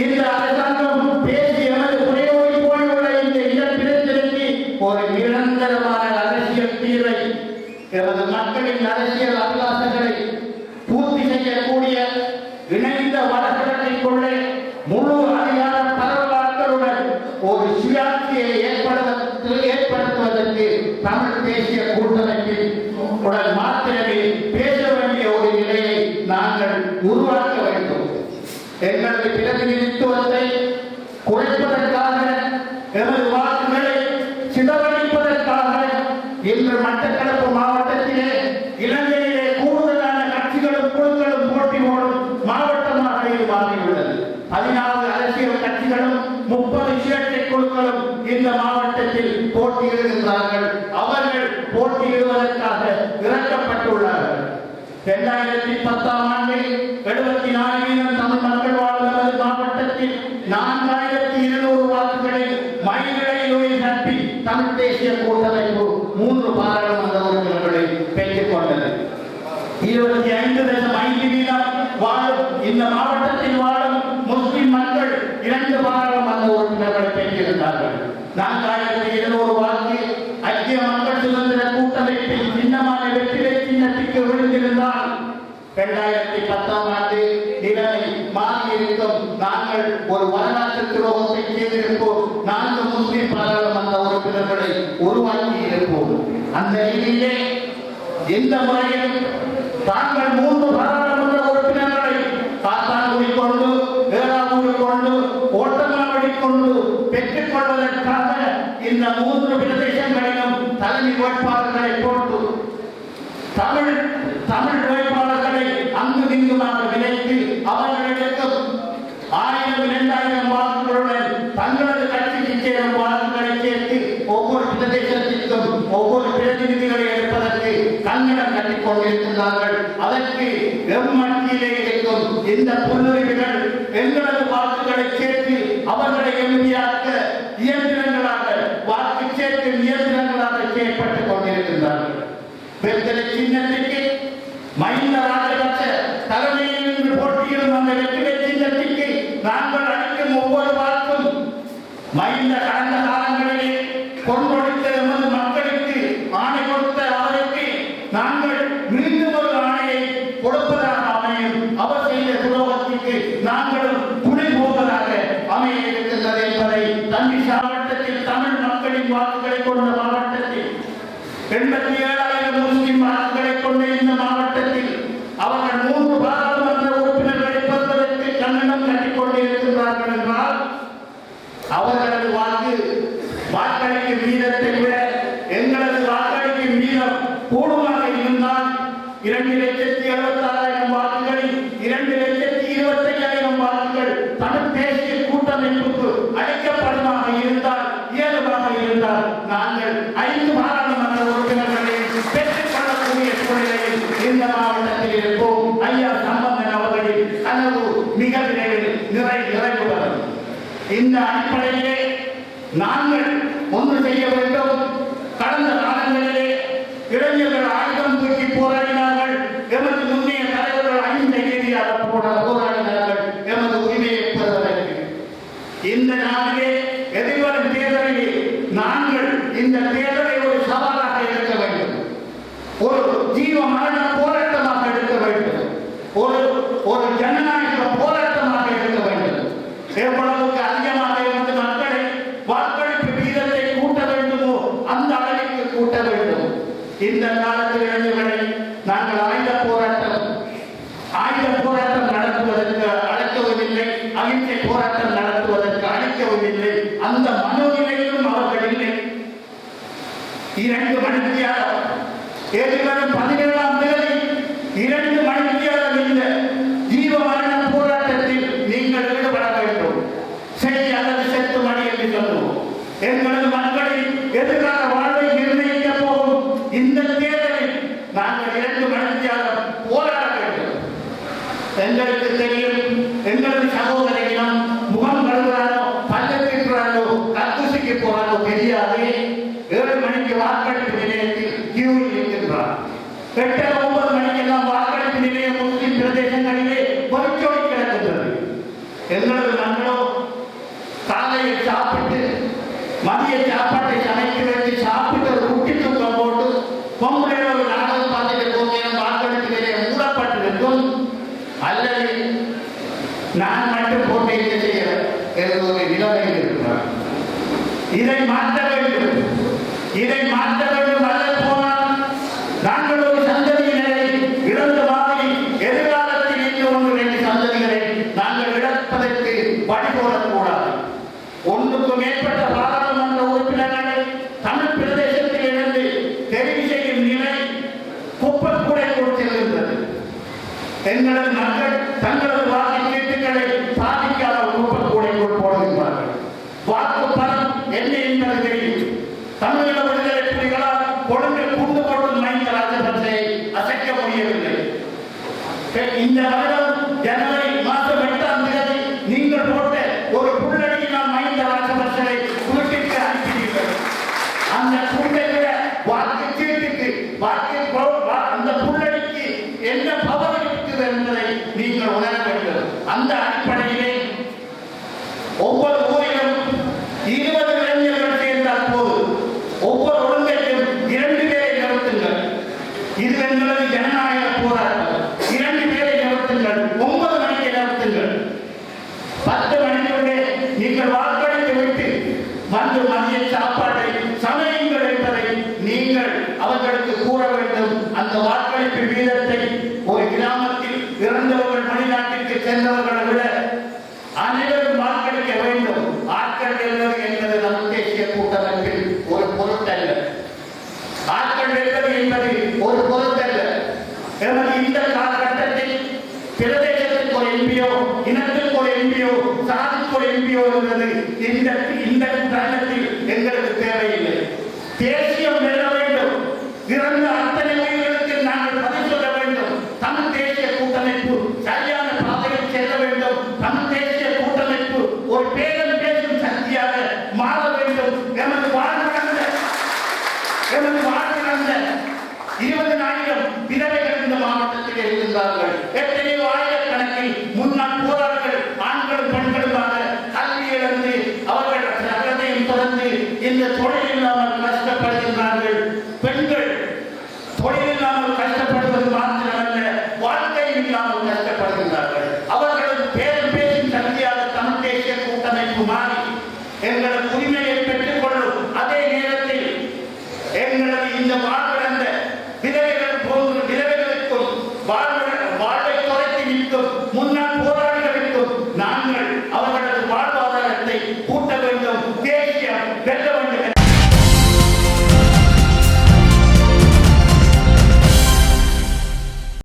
இந்த அரசாங்கம் பேசி எமது குறையோடி போயுள்ள இந்த இனப்பிரச்சனைக்கு ஒரு நிரந்தரமான அரசியல் தீர்வை எமது மக்களின் அரசியல் அபிலாசங்களை பூர்த்தி செய்யக்கூடிய இணைந்த வடகிழக்கை வடகிழக்கைக்குள்ளே முழு அதிகார பரவலாக்களுடன் ஒரு சுயாட்சியை ஏற்படுத்த ஏற்படுத்துவதற்கு தமிழ் தேசிய கூட்டமைப்பில் உடன் மாத்திரமே பேச வேண்டிய ஒரு நிலையை நாங்கள் உருவாக்க வேண்டும். எங்களது பிரதிநிதி போட்டியிடுகின்றார்கள் அவர்கள் போட்டியிடுவதற்காக இறக்கப்பட்டுள்ளார்கள். இரண்டாயிரத்தி பத்தாம் ஆண்டில் எழுபத்தி நாலு வீதம் தமிழ் மக்கள் வாழும் மாவட்டத்தில் நான்காயிரத்தி இருநூறு வாக்குகளை மயிலிழையில் நம்பி தமிழ் தேசிய கூட்டமைப்பு மூன்று பாராளுமன்ற உறுப்பினர்களை பெற்றுக் கொண்டது. இருபத்தி ஐந்து தசம் ஐந்து வீதம் வாழும் இந்த மாவட்டத்தில் வாழும் முஸ்லிம் மக்கள் இரண்டு பாராளுமன்ற உறுப்பினர்களை பெற்றிருந்தார்கள். நான்காயிரத்தி இரண்டாயிரத்தி பத்தாம் ஆண்டு நிலைமை மாறியிருக்கும் நாங்கள் ஒரு வரலாற்று துரோகத்தை செய்திருப்போம் நான்கு முஸ்லிம் பாராளுமன்ற உறுப்பினர்களை உருவாக்கி இருப்போம் அந்த நிலையிலே எந்த முறையில் தாங்கள் மூன்று பாராளுமன்ற உறுப்பினர்களை காத்தாங்குடி கொண்டு ஏறாவூர் கொண்டு ஓட்டமாவடி கொண்டு பெற்றுக் கொள்வதற்காக இந்த மூன்று பிரதேசங்களிலும் தலைமை வேட்பாளர்களை போட்டு தமிழ் தமிழ் வேட்பாளர்களை அங்கு இங்குமாக விலைத்து அவர்களுக்கு ஆயிரம் இரண்டாயிரம் வாக்குகளுடன் தங்களது கட்சிக்கு சேரும் வாக்குகளை சேர்த்து ஒவ்வொரு பிரதேசத்திற்கும் ஒவ்வொரு பிரதிநிதிகளை எடுப்பதற்கு கண்ணிடம் கட்டிக் கொண்டிருக்கிறார்கள் அதற்கு எம்மட்டியிலே இருக்கும் இந்த புல்லுரிமைகள் எங்களது வாக்குகளை சேர்த்து அவர்களை எளிமையாக்க இயந்திரங்களாக வாக்கு சேர்க்கும் இயந்திரங்களாக செயற்பட்டுக் கொண்டிருக்கின்றார்கள். வெத்தலை சின்னத்திற்கு மஹிந்த ராஜபக்ஷ தலைமையில் இருந்து போட்டியிடும் அந்த வெற்றிலை சின்னத்திற்கு நாங்கள் அளிக்கும் ஒவ்வொரு வாக்கும் மஹிந்த கடந்த காலங்களிலே கொண்டு எமது மக்களுக்கு ஆணை கொடுத்த அவருக்கு நாங்கள் மீண்டும் ஒரு ஆணையை கொடுப்பதாக அமையும் அவர் செய்த துரோகத்திற்கு நாங்களும் துணை போவதாக அமைய இருக்கின்றது என்பதை தம்பி மாவட்டத்தில் தமிழ் மக்களின் வாக்குகளை கொண்ட மாவட்டத்தில் எண்பத்தி ஏழாயிரம் முஸ்லிம் வாக்குகளை கொண்ட இந்த மாவட்டத்தில் அவர்கள் மூன்று பாராளுமன்ற உறுப்பினர்களை பெறுவதற்கு கன்னடம் கட்டிக் கொண்டிருக்கிறார்கள் என்றால் அவர்களது வாக்கு வாக்களிக்கும் வீதத்தை விட எங்களது வாக்களிக்கும் வீதம் கூடுமாக இருந்தால் இரண்டு லட்சத்தி எழுபத்தாறாயிரம் வாக்குகளில் இரண்டு லட்சத்தி இருபத்தி ஐயாயிரம் வாக்குகள் தமிழ் தேசிய கூட்டமைப்புக்கு அளிக்கப்படுமாக இருந்தால் இயல்பாக இருந்தால் நாங்கள் ஐந்து பாராளுமன்ற உறுப்பினர்களை பெற்றுக் கொள்ளக்கூடிய சூழ்நிலையில் இந்த மாவட்டத்தில் இருப்போம். ஐயா சம்பந்தன் அவர்களின் கனவு மிக விரைவில் நிறை நிறைவு இந்த அடிப்படையிலே நாங்கள் ஒரு ஒரு ஜனநாயக போராட்டமாக மன்னனும் காலையில் சாப்பிட்டு மதிய சாப்பாட்டை சமைத்து வச்சு சாப்பிட்டு ஒரு குட்டி துக்கம் போட்டு பொங்கல் ஒரு நாடகம் பார்த்துட்டு போகிறேன் வாக்களிக்கிறே மூடப்பட்டிருக்கும் அல்லது நான் மட்டும் போட்டு என்ன செய்கிறேன் ஒரு நிலைமையில் இருக்கிறார் இதை மாற்ற வேண்டும். இதை மாற்ற வேண்டும் தென்னடல் மக்கள் தங்களது வாக்கு சீட்டுகளை சாதிக்காத என்ன தெரியும் தமிழக விடுதலை புலிகளால் கொடுமை கூண்டு கொள்ளும் இந்த வருடம் ஜனவரி vida, cara. இருபது நாளிலும் விதவைகள் இந்த மாவட்டத்தில் எழுதுகிறார்கள் எத்தனையோ